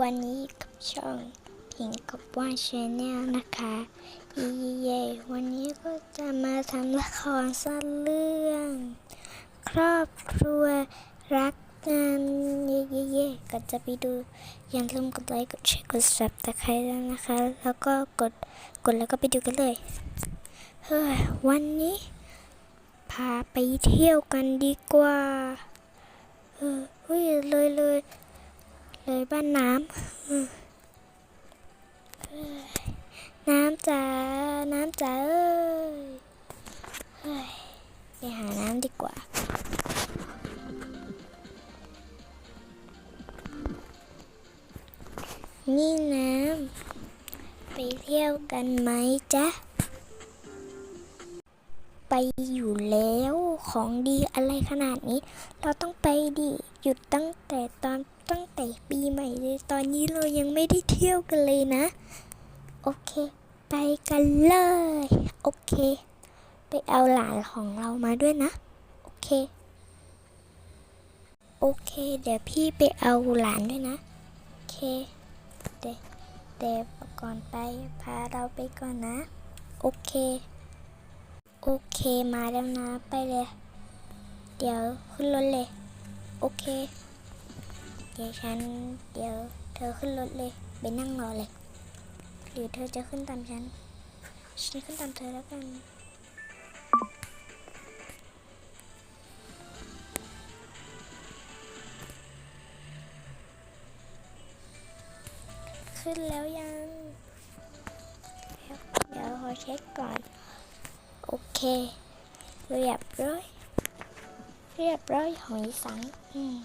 วันนี้กับช่องพิงกับว่าชแนลนะคะเย่วันนี้ก็จะมาทำละครสั้นเรื่อง ครอบครัวรักกันเย่เย่เย่ก็จะไปดู อย่าลืมกดไลค์กดแชร์กดซับตะไคร้แล้วนะคะ แล้วก็กดกดแล้วก็ไปดูกันเลยเฮ้ยวันนี้ พาไปเที่ยวกันดีกว่าเออเฮ้ยเลยเลย เลยบ้านน้ำน้ำจ๋าน้ำจ๋าเอ้ยเฮ้ยไปหาน้ำดีกว่านี่น้ำไปเที่ยวกันไหมจ๊ะ ไปอยู่แล้วของดีอะไรขนาดนี้ เราต้องไปดิหยุดตั้งแต่ตอน ตั้งแต่ปีใหม่เลย ตอนนี้เรายังไม่ได้เที่ยวกันเลยนะ โอเค ไปกันเลย โอเค ไปเอาหลานของเรามาด้วยนะ โอเค โอเค เดี๋ยวพี่ไปเอาหลานด้วยนะ โอเค เดี๋ยวเดี๋ยวก่อนไปพาเราไปก่อนนะ โอเค โอเคมาแล้วนะ ไปเลย เดี๋ยวขึ้นรถเลย โอเค เดี๋ยวฉันเดี๋ยวเธอขึ้นรถเลยไปนั่งรอเลย หรือเธอจะขึ้นตามฉัน ฉันขึ้นตามเธอแล้วกันขึ้นแล้วยัง เดี๋ยวขอเช็คก่อน โอเค เรียบร้อย เรียบร้อยหอยสัง อืม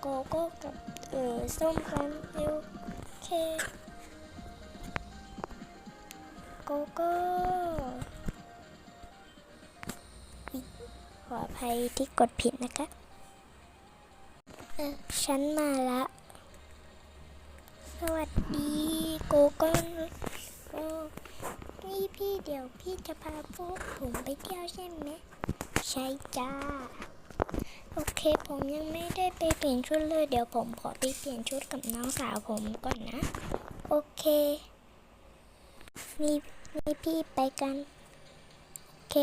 โกโก้กับเออส้มกันเร็วโอเคโกโก้ขออภัยที่กดผิดนะคะเออฉันมาละ สวัสดีโกโก้โอ้นี่พี่เดี๋ยวพี่จะพาพวกผมไปเที่ยวใช่ไหม ใช่จ้า โอเค ผมยังไม่ได้ไปเปลี่ยนชุดเลย เดี๋ยวผมขอไปเปลี่ยนชุดกับน้องสาวผมก่อนนะ โอเค นี่นี่พี่ไปกัน โอเค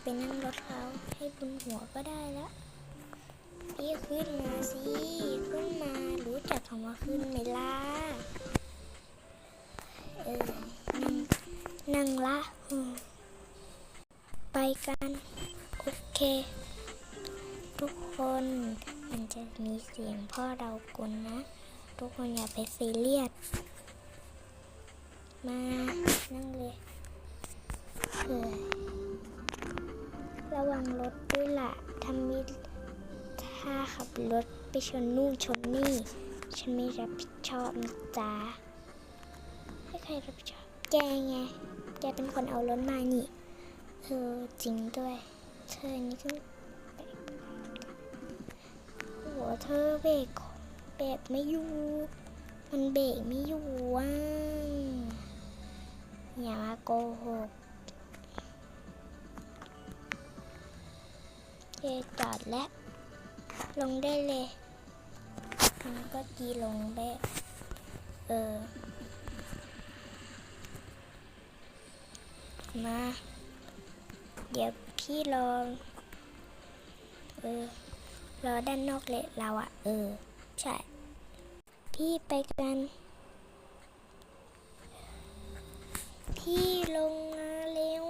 ไปนั่งรถเขาให้บนหัวก็ได้แล้วพี่ขึ้นมาสิ ขึ้นมารู้จักคำว่าขึ้นไหมล่ะ กัน โอเค ทุกคนมันจะมีเสียงพ่อเรากลนนะ ทุกคนอย่าไปซีเรียสมานั่งเลยเออระวังรถด้วยล่ะถ้ามีถ้าขับรถไปชนนู่นชนนี่ ฉันไม่รับผิดชอบนะจ๊ะให้ใครรับผิดชอบ แกไง แกเป็นคนเอารถมานี่ เออจริงด้วย เธอนี่ก็แปลกโหัวเธอเบรกเบรกไม่อยู่ มันเบรกไม่อยู่ว่ะอย่ามาโกหกเจจอดแล้ว ลงได้เลยมันก็ดีลงได้เออ มา เดี๋ยวพี่รอเออรอด้านนอกเลยเราอะเออ ใช่ พี่ไปกัน พี่ลงมาเร็ว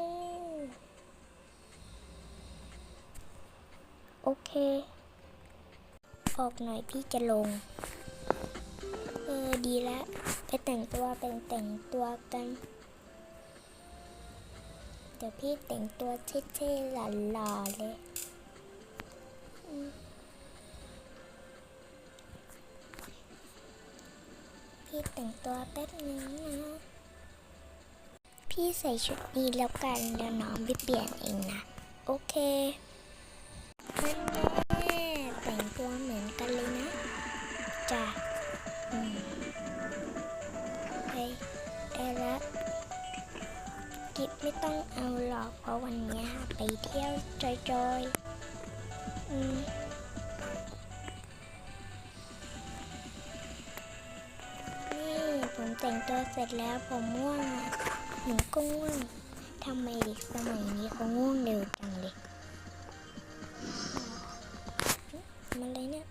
โอเค ออกหน่อยพี่จะลง เออ ดีแล้ว ไปแต่งตัวไปแต่งตัวกัน ดี๋ยวพี่แต่งตัวเท่ๆหล่อๆเลยพี่แต่งตัวแป๊บนึงนะ พี่ใส่ชุดนี้แล้วกันเดี๋ยวน้องไปเปลี่ยนเองนะ โอเคนั่นแน่แต่งตัวเหมือนกันเลยนะจ้ะ กิจไม่ต้องเอาหรอก เพราะวันนี้ไปเที่ยวจอยๆอืมนี่ผมแต่งตัวเสร็จแล้วผมง่วงอะหนูก็ง่วงทำไมเด็กสมัยนี้เขาง่วงเร็วจังเลยมาเลยเนี่ย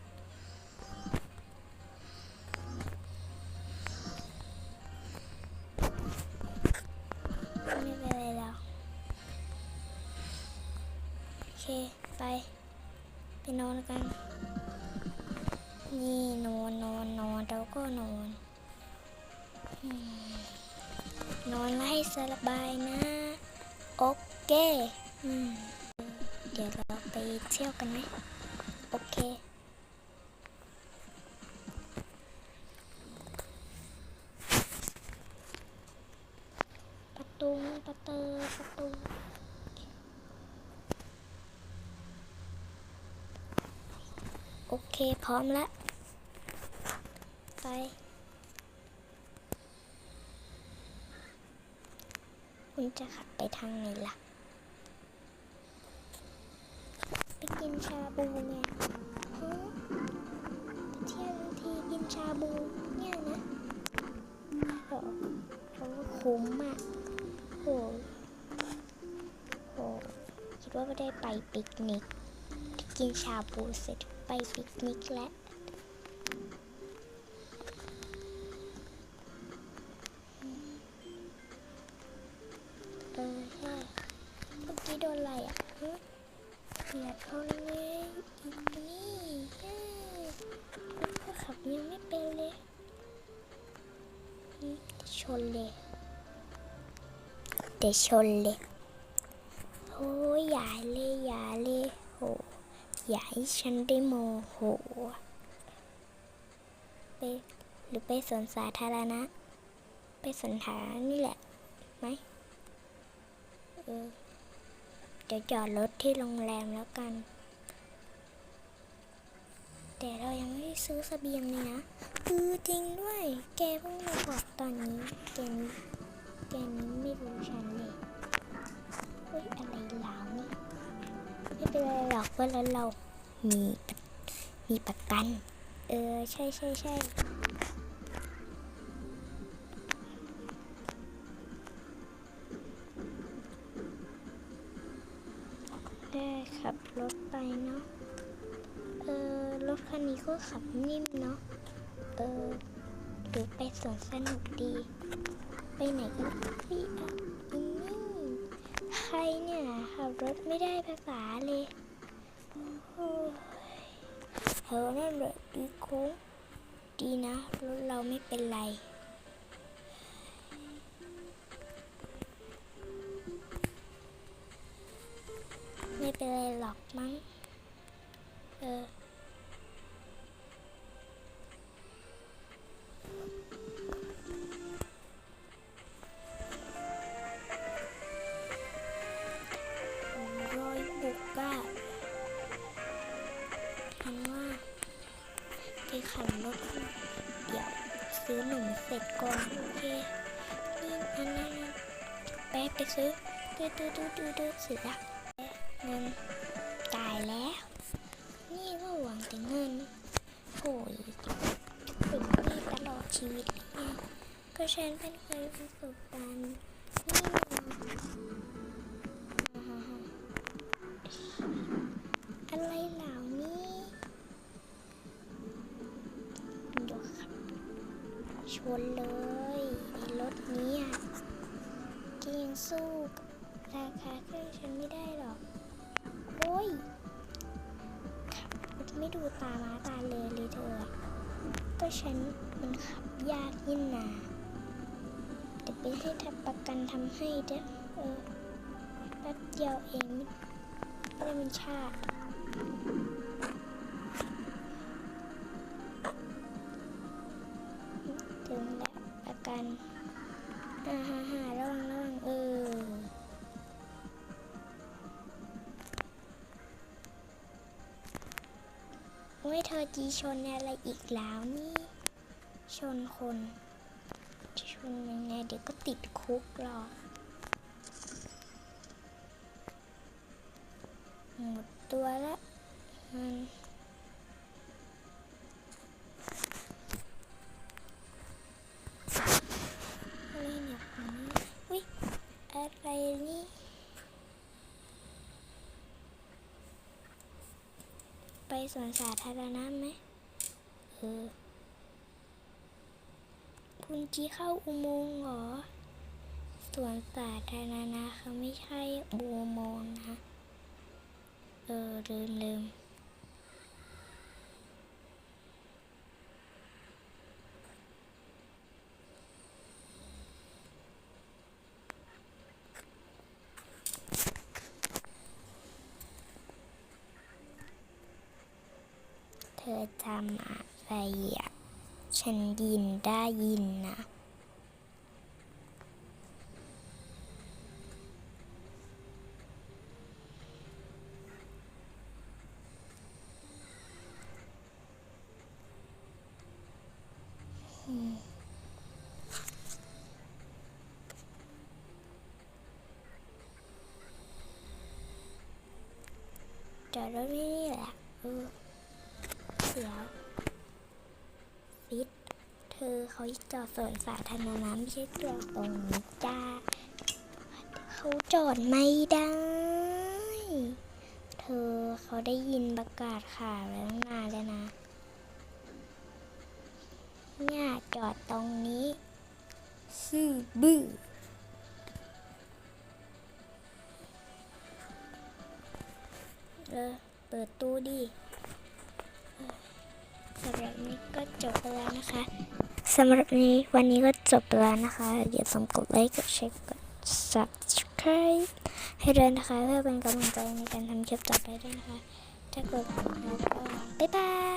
ไปนอนกัน นี่นอนนอนนอนแล้วก็นอน นอนแล้วให้สบายนะ โอเคอเดี๋ยวเราไปเที่ยวกันไหม โอเคประตูประตูประตู โอเค พร้อมแล้ว ไป คุณจะขับไปทางไหนล่ะ ไปกินชาบูเนี่ยฮะเที่ยวทั้งทีกินชาบูเนี่ยนะโอ้โหคุ้มอะโอ้โหคิดว่าไม่ได้ไปปิกนิกกินชาบูเสร็จ ไปปิกนิกแล้วเออใช่เมื่อกี้โดนอะไรอะฮะเบียดเขาเลยอีกนี่เอ้ยก็ขับยังไม่เป็นเลย ชนเลยเดี๋ยวชนเลยโอ้ยอย่าเลยอย่าเลย อย่าให้ฉันได้โมโหไปหรือไปสวนสาธารณะ ไปสวนสาธารณะนี่แหละไหมเออเดี๋ยวจอดรถที่โรงแรมแล้วกัน แต่เรายังไม่ได้ซื้อเสบียงเลยนะเออจริงด้วย แกเพิ่งมาบอกตอนนี้แกนี้แกนี้ไม่รู้ฉันเลยเฮ้ยอะไรหลานี่ไม่เป็นไร หรอกเพราแล้วเรามีมีประกัน เออ ใช่ใช่ใช่ได้ขับรถไปเนาะ เออ รถคันนี้ก็ขับนิ่มเนาะ เออดูไปสวนสนุกดี ไปไหนกันพี่อะนี่ใครเนี่ยขับรถไม่ได้ภาษาเลย เธอนั่นแหละดีโค้งดีนะรถเราไม่เป็นไร ก่อนโอเคนี่อันนั้นแป๊บไปซื้อดูดูดูดูดูเสร็จละเงินตายแล้ว นี่ก็หวังแต่เงินโอ้ยเป็นหนี้ตลอดชีวิตเลยไงก็ฉันเป็นเคยประสบการณ์นี่อะไรล่า ชนเลยในรถเนี้อะแกยังสู้ราคาเครื่องฉันไม่ได้หรอก โอ้ยขับไม่ดูตามาตาเลยเลยเธอ ก็ฉันมันขับยากยิ่งนาแต่ไปให้ทับประกันทำให้เด้อเออแป๊บเดียวเองไม่ได้มันชาติ กันฮ่าฮ่าฮ่าระวังระวังเออโอ้ยเธอจีชนอะไรอีกแล้วนี่ ชนคนชนยังไงเดี๋ยวก็ติดคุกหรอกหมดตัวแล้วมัน อะไรนี่ ไปสวนสาธารณะไหมเออ คุณจีเข้าอุโมงค์เหรอ สวนสาธารณะเขาไม่ใช่อุโมงค์นะ เออลืมลืมเธอ ทำอะไรอะฉันยินได้ยินนะ จอดรถไม่นี่แหละเออเสียวิตเธอเขาจอดสวนสาธารณะไม่ใช่จอดตรงนี้จ้า เขาจอดไม่ได้ เธอเขาได้ยินประกาศข่าวแล้วนานแล้วนะ เนี่ยจอดตรงนี้ซื่อบื้อเออเปิดตู้ดิ สำหรับนี้ก็จบไปแล้วนะคะสำหรับนี้วันนี้ก็จบไปแล้วนะคะ อย่าลืมกดไลค์กดแชร์กด subscribe ให้ด้วยนะคะเพื่อเป็นกำลังใจในการทำคลิปต่อไปด้วยนะคะถ้ากดแล้วก็บ๊ายบาย